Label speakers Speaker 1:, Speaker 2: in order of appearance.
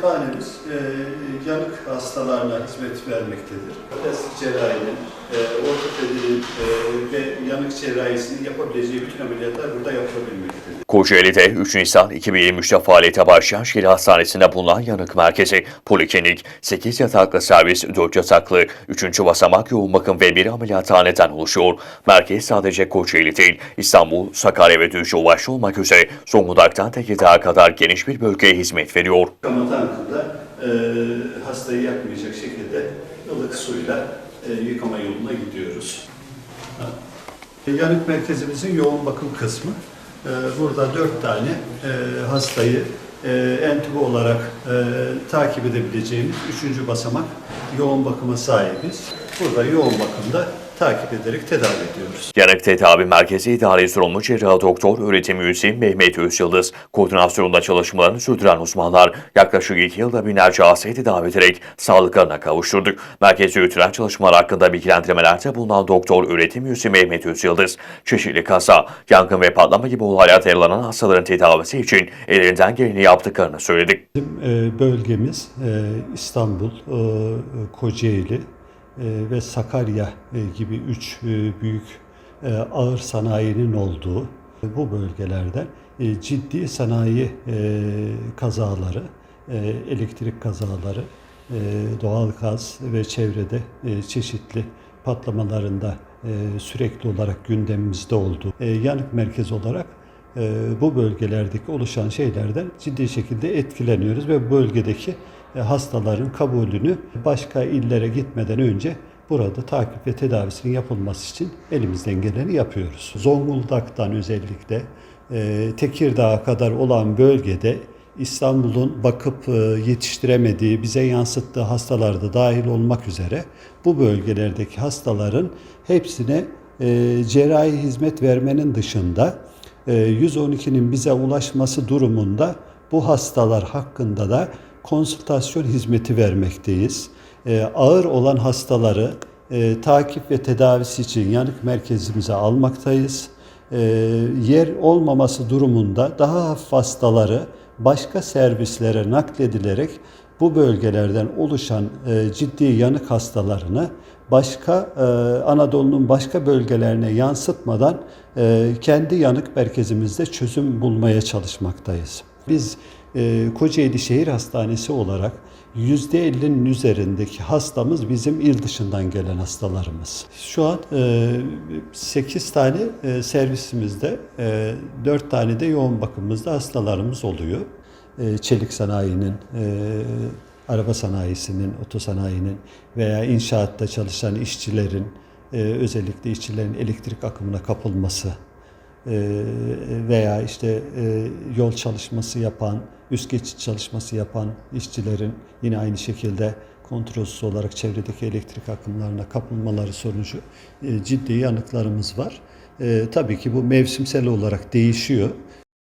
Speaker 1: Hanemiz e, yanık hastalarına hizmet vermektedir. Plastik cerrahinin, e, ortopedinin yanık cerrahisinin yapabileceği bütün ameliyatlar burada yapılabilmektedir.
Speaker 2: Kocaeli'de 3 Nisan 2023'te faaliyete başlayan Şehir Hastanesi'nde bulunan yanık merkezi, poliklinik, 8 yataklı servis, 4 yataklı, 3. basamak yoğun bakım ve bir ameliyathaneden oluşuyor. Merkez sadece Kocaeli değil, İstanbul, Sakarya ve Düzce başta olmak üzere Zonguldak'tan Tekirdağ'a kadar geniş bir bölgeye hizmet veriyor.
Speaker 1: Yıkama tankında e, hastayı yakmayacak şekilde ılık suyla e, yıkama yoluna gidiyoruz. Ha. Yanık merkezimizin yoğun bakım kısmı. E, burada dört tane e, hastayı e, entübe olarak e, takip edebileceğimiz üçüncü basamak yoğun bakıma sahibiz. Burada yoğun bakımda takip ederek tedavi ediyoruz.
Speaker 2: Yanık Tedavi Merkezi İdari Sorumlu Cerrah Doktor Öğretim Üyesi Mehmet Özyıldız, koordinasyonunda çalışmalarını sürdüren uzmanlar yaklaşık iki yılda binlerce hastayı tedavi ederek sağlıklarına kavuşturduk. Merkezde yürütülen çalışmalar hakkında bilgilendirmelerde bulunan Doktor Öğretim Üyesi Mehmet Özyıldız, çeşitli kaza, yangın ve patlama gibi olaylarda yaralanan hastaların tedavisi için ellerinden geleni yaptıklarını söyledik.
Speaker 1: Bizim e, bölgemiz e, İstanbul, e, Kocaeli ve Sakarya e, gibi üç e, büyük e, ağır sanayinin olduğu e, bu bölgelerde e, ciddi sanayi e, kazaları, e, elektrik kazaları, e, doğal gaz ve çevrede e, çeşitli patlamalarında e, sürekli olarak gündemimizde oldu. E, yanık merkezi olarak e, bu bölgelerdeki oluşan şeylerden ciddi şekilde etkileniyoruz ve bu bölgedeki e, hastaların kabulünü başka illere gitmeden önce burada takip ve tedavisinin yapılması için elimizden geleni yapıyoruz. Zonguldak'tan özellikle e, Tekirdağ'a kadar olan bölgede İstanbul'un bakıp e, yetiştiremediği, bize yansıttığı hastalar da dahil olmak üzere bu bölgelerdeki hastaların hepsine e, cerrahi hizmet vermenin dışında e, 112'nin bize ulaşması durumunda bu hastalar hakkında da konsültasyon hizmeti vermekteyiz. E, Ağır olan hastaları e, takip ve tedavisi için yanık merkezimize almaktayız. E, Yer olmaması durumunda daha hafif hastaları başka servislere nakledilerek bu bölgelerden oluşan e, ciddi yanık hastalarını başka e, Anadolu'nun başka bölgelerine yansıtmadan e, kendi yanık merkezimizde çözüm bulmaya çalışmaktayız. Biz e, Kocaeli Şehir Hastanesi olarak %50'nin üzerindeki hastamız bizim il dışından gelen hastalarımız. Şu an e, 8 tane e, servisimizde, e, 4 tane de yoğun bakımımızda hastalarımız oluyor. E, çelik sanayinin, e, araba sanayisinin, otosanayinin veya inşaatta çalışan işçilerin, e, özellikle işçilerin elektrik akımına kapılması veya işte e, yol çalışması yapan, üst geçit çalışması yapan işçilerin yine aynı şekilde kontrolsüz olarak çevredeki elektrik akımlarına kapılmaları sonucu e, ciddi yanıklarımız var. E, tabii ki bu mevsimsel olarak değişiyor.